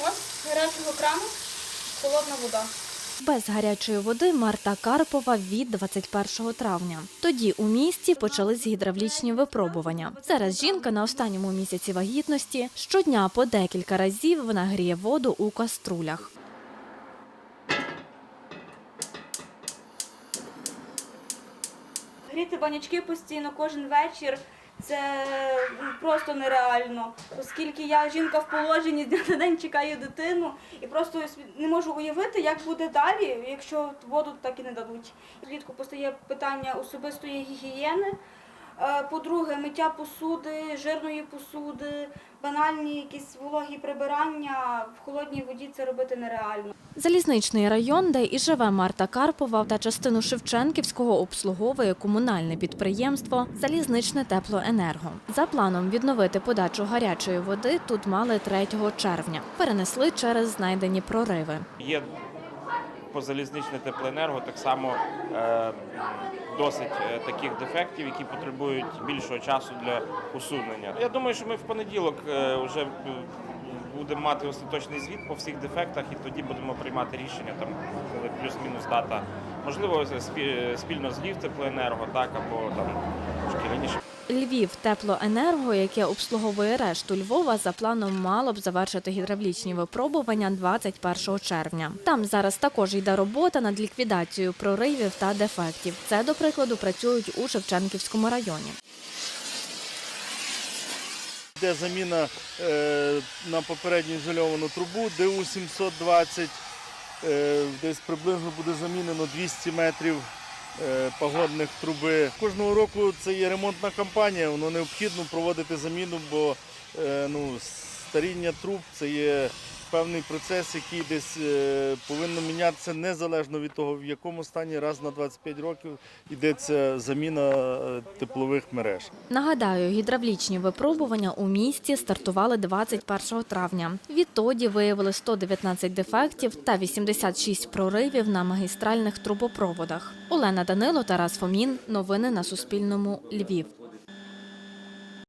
Ось з гарячого крану холодна вода. Без гарячої води Марта Карпова від 21 травня. Тоді у місті почались гідравлічні випробування. Зараз жінка на останньому місяці вагітності щодня по декілька разів вона гріє воду у каструлях. Гріти банячки постійно кожен вечір. Це просто нереально, оскільки я жінка в положенні дня на день чекаю дитину і просто не можу уявити, як буде далі, якщо воду так і не дадуть. Влітку постає питання особистої гігієни. Е, По-друге, миття посуди, жирної посуди, банальні якісь вологі прибирання в холодній воді це робити нереально. Залізничний район, де і живе Марта Карпова, та частину Шевченківського обслуговує комунальне підприємство Залізничне теплоенерго. За планом відновити подачу гарячої води тут мали 3 червня. Перенесли через знайдені прориви. Є по залізничне теплоенерго так само е, досить е, таких дефектів, які потребують більшого часу для усунення. Я думаю, що ми в понеділок е, вже будемо мати остаточний звіт по всіх дефектах, і тоді будемо приймати рішення там, коли плюс-мінус дата. Можливо, спі- спільно з Львів теплоенерго, так або там трошки раніше. Львів теплоенерго, яке обслуговує решту Львова, за планом мало б завершити гідравлічні випробування 21 червня. Там зараз також йде робота над ліквідацією проривів та дефектів. Це, до прикладу, працюють у Шевченківському районі. Йде заміна е, на попередню ізольовану трубу ДУ-720. Е, десь приблизно буде замінено 200 метрів е, погодних труби. Кожного року це є ремонтна кампанія, воно необхідно проводити заміну, бо е, ну, старіння труб це є певний процес, який десь е, повинно мінятися незалежно від того, в якому стані раз на 25 років йдеться заміна е, теплових мереж. Нагадаю, гідравлічні випробування у місті стартували 21 травня. Відтоді виявили 119 дефектів та 86 проривів на магістральних трубопроводах. Олена Данило, Тарас Фомін. Новини на Суспільному. Львів.